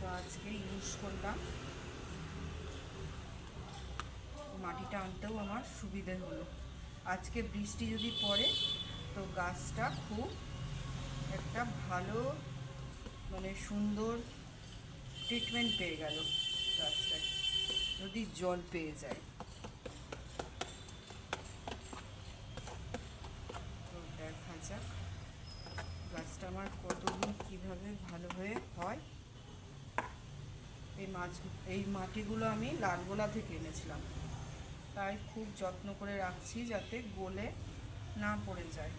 তো আজকে ইউজ করলাম। মাটিটা আনতেও আমার সুবিধে হলো। আজকে বৃষ্টি যদি পড়ে, তো গাছটা খুব একটা ভালো মানে সুন্দর ট্রিটমেন্ট পেয়ে গেল গাছটায়, যদি জল পেয়ে যায়। দেখা যাক। গাছটা আমার কতদিন কীভাবে ভালো হয়ে হয়? এই মাছ, এই মাটিগুলো আমি লালগোলা থেকে এনেছিলাম। তাই খুব যত্ন করে রাখছি যাতে গলে না পড়ে যায়।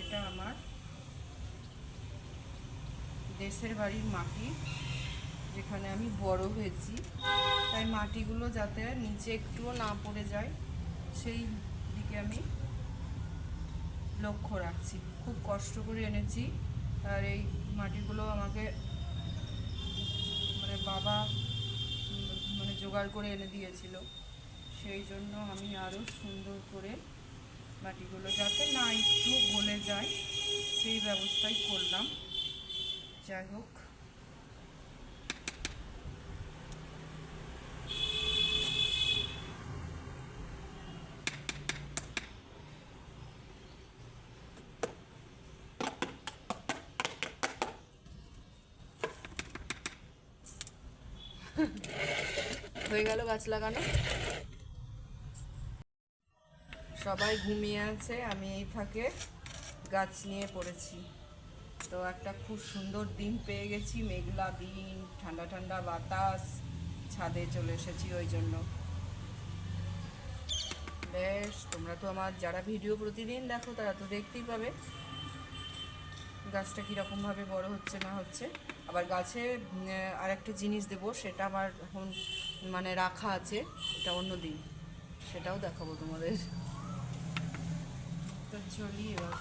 এটা আমার দেশের বাড়ির মাটি, যেখানে আমি বড় হয়েছি। তাই মাটিগুলো যাতে নিচে একটুও না পড়ে যায়, সেই দিকে আমি লক্ষ্য রাখছি। খুব কষ্ট করে এনেছি। আর এই মাটিগুলো আমাকে মানে বাবা মানে জোগাড় করে এনে দিয়েছিল। সেই জন্য আমি আরও সুন্দর করে মাটিগুলো যাতে না একটু গলে যায়, সেই ব্যবস্থাই করলাম। যাই হোক। হয়ে গেল গাছ লাগানো। সবাই ঘুমিয়ে আছে, আমি এই ফাঁকে গাছ নিয়ে পড়েছি। তো একটা খুব সুন্দর দিন পেয়ে গেছি, মেঘলা দিন, ঠান্ডা ঠান্ডা বাতাস, ছাদে চলে এসেছি ওই জন্য। বেশ, তোমরা তো আমার, যারা ভিডিও প্রতিদিন দেখো তারা তো দেখতেই পাবে। গাছটা কীরকমভাবে বড় হচ্ছে না হচ্ছে, আবার গাছে আর একটা জিনিস দেব, সেটা আমার এখন মানে রাখা আছে, এটা অন্য দিন, সেটাও দেখাবো তোমাদের। তো চলি এবার।